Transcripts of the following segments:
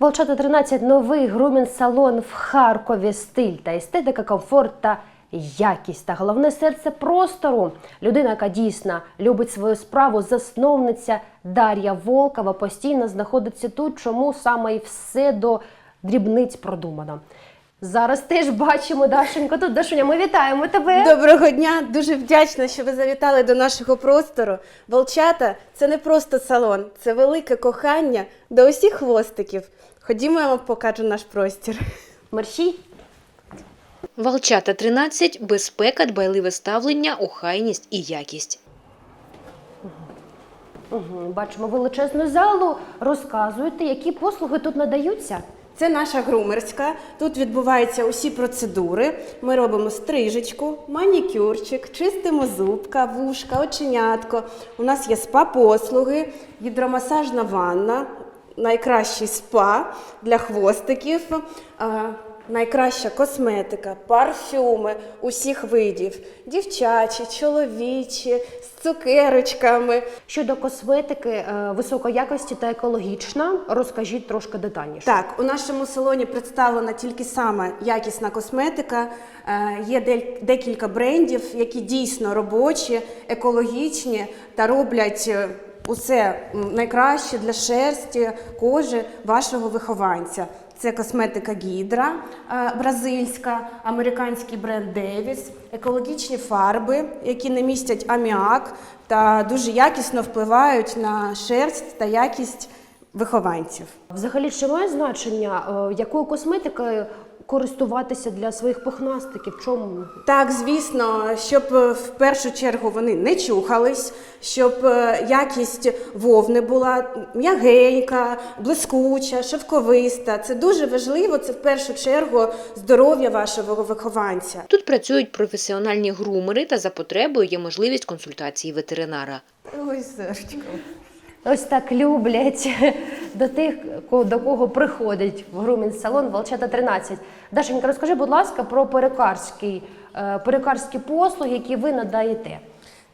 Волчата 13 новий грумін-салон в Харкові. Стиль та естетика, комфорт та якість. Та головне серце простору. Людина, яка дійсно любить свою справу, засновниця Дар'я Волкова постійно знаходиться тут. Чому саме і все до дрібниць продумано. Зараз теж бачимо Дашенька. Тут Дашуня, ми вітаємо тебе. Доброго дня! Дуже вдячна, що ви завітали до нашого простору. Волчата це не просто салон, це велике кохання до усіх хвостиків. Ходімо, я вам покажу наш простір. Мерщій. Волчата 13 безпека, дбайливе ставлення, охайність і якість. Угу. Бачимо величезну залу. Розказуєте, які послуги тут надаються. Це наша грумерська. Тут відбуваються усі процедури. Ми робимо стрижечку, манікюрчик, чистимо зубка, вушка, оченятко. У нас є спа-послуги, гідромасажна ванна, найкращий спа для хвостиків, найкраща косметика, парфюми усіх видів, дівчачі, чоловічі, з цукерочками. Щодо косметики е, високої якості та екологічна, розкажіть трошки детальніше. Так, у нашому салоні представлена тільки саме якісна косметика. Е, Є декілька брендів, які дійсно робочі, екологічні та роблять е, усе найкраще для шерсті, кожи вашого вихованця. Це косметика Гідра е, бразильська, американський бренд Девіс, екологічні фарби, які не містять аміак та дуже якісно впливають на шерсть та якість вихованців. Взагалі, чи має значення, е, якою косметикою користуватися для своїх пухнастиків? Чому? Так, звісно, щоб е, в першу чергу вони не чухались, щоб е, якість вовни була м'ягенька, блискуча, шовковиста. Це дуже важливо. Це в першу чергу здоров'я вашого вихованця. Тут працюють професіональні грумери та за потребою є можливість консультації ветеринара. Ой, Сашечко. Ось так люблять до тих, до кого приходить в грумінг-салон Волчата 13. Дашенька, розкажи, будь ласка, про перекарський, е, перекарські послуги, які ви надаєте.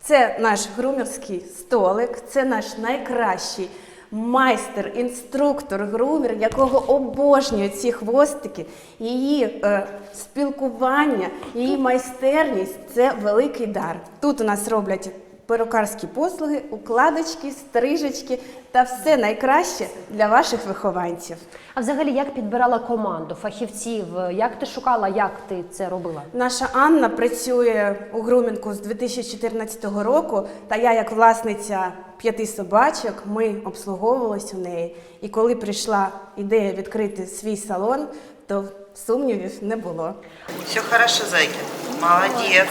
Це наш грумерський столик, це наш найкращий майстер, інструктор, грумер, якого обожнюють ці хвостики. Її е, спілкування, її майстерність це великий дар. Тут у нас роблять перукарські послуги, укладочки, стрижечки та все найкраще для ваших вихованців. А взагалі, як підбирала команду фахівців? Як ти шукала, як ти це робила? Наша Анна працює у грумінку з 2014 року, та я, як власниця п'яти собачок, ми обслуговувалися у неї. І коли прийшла ідея відкрити свій салон, то сумнівів не було. Все хорошо, зайка. Молодец.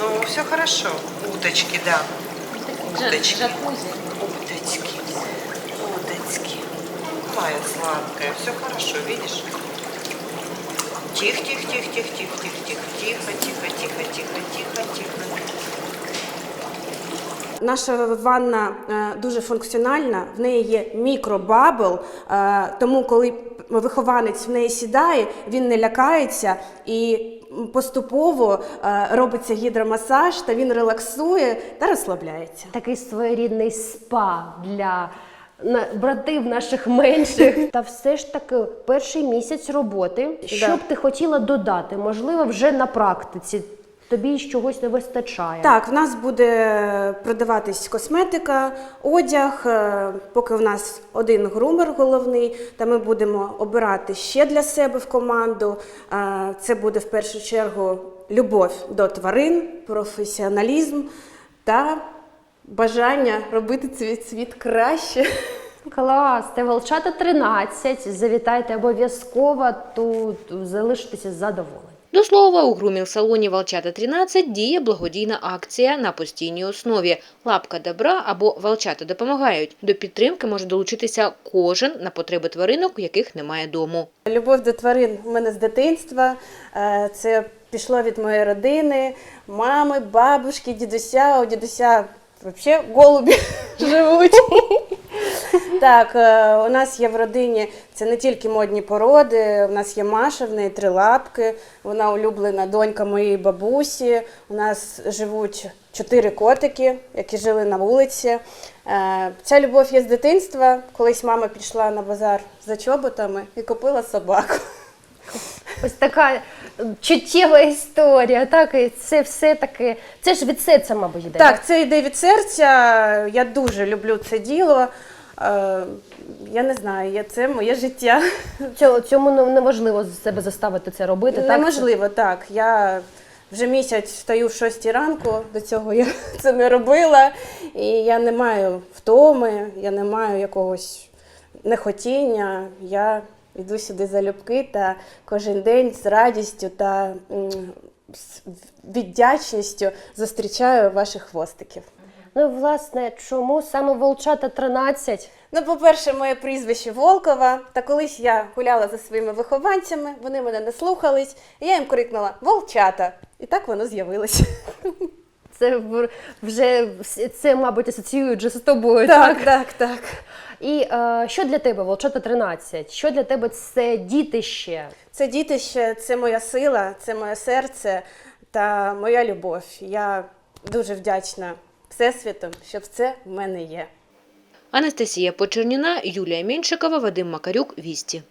Ну, все хорошо. Уточки, да. Уточки. Уточки. Уточки. Моя сладкая. Все хорошо, видишь? Тихо, тихо, тихо, тихо, тихо, тихо, тихо, тихо, тихо, тихо, тихо, тихо, тихо. Наша ванна е, дуже функціональна, в неї є мікробабл, е, тому коли вихованець в неї сідає, він не лякається і поступово е, робиться гідромасаж, та він релаксує та розслабляється. Такий своєрідний спа для братів наших менших. Та все ж таки перший місяць роботи. Що б ти хотіла додати? Можливо, вже на практиці. Тобі чогось не вистачає. Так, в нас буде продаватись косметика, одяг. е, Поки в нас один грумер головний, та ми будемо обирати ще для себе в команду. Е, Це буде в першу чергу любов до тварин, професіоналізм та бажання робити цей світ краще. Клас, це Волчата 13. Завітайте обов'язково тут, залишитеся задоволені. До слова, у грумінг-салоні Волчата 13 діє благодійна акція на постійній основі Лапка добра або Волчата допомагають. До підтримки може долучитися кожен на потреби тваринок, у яких немає дому. Любов до тварин у мене з дитинства. Е, Це пішло від моєї родини, мами, бабушки, дідуся. У дідуся взагалі голубі живуть. Так, е, у нас є в родині це не тільки модні породи. У нас є Маша, в неї три лапки. Вона улюблена донька моєї бабусі. У нас живуть чотири котики, які жили на вулиці. Е, Ця любов є з дитинства. Колись мама пішла на базар за чоботами і купила собаку. Ось така чуттєва історія. Так, і це все таки. Це ж від серця, мабуть, йде. Так, це йде від серця. Я дуже люблю це діло. Е, Я не знаю, я- це моє життя. Цьому, цьому не- неможливо з себе заставити це робити. так? Неможливо, так. Я вже місяць встаю в 6 ранку, до цього я це не робила. І я не маю втоми, я не маю якогось нехотіння. Я йду сюди залюбки та кожен день з радістю та з віддячністю зустрічаю ваших хвостиків. Ну, власне, чому саме волчата 13? Ну, по-перше, моє прізвище Волкова. Та колись я гуляла за своїми вихованцями, вони мене не слухались, і я їм крикнула Волчата. І так воно з'явилося. Це вже це, мабуть, асоціюють вже з тобою. Так, так, так. І е, що для тебе волчата 13? Що для тебе це дітище? Це дітище, це моя сила, це моє серце та моя любов. Я дуже вдячна Всесвіту, що це в мене є. Анастасія Почерніна, Юлія Меншикова, Вадим Макарюк, Вісті.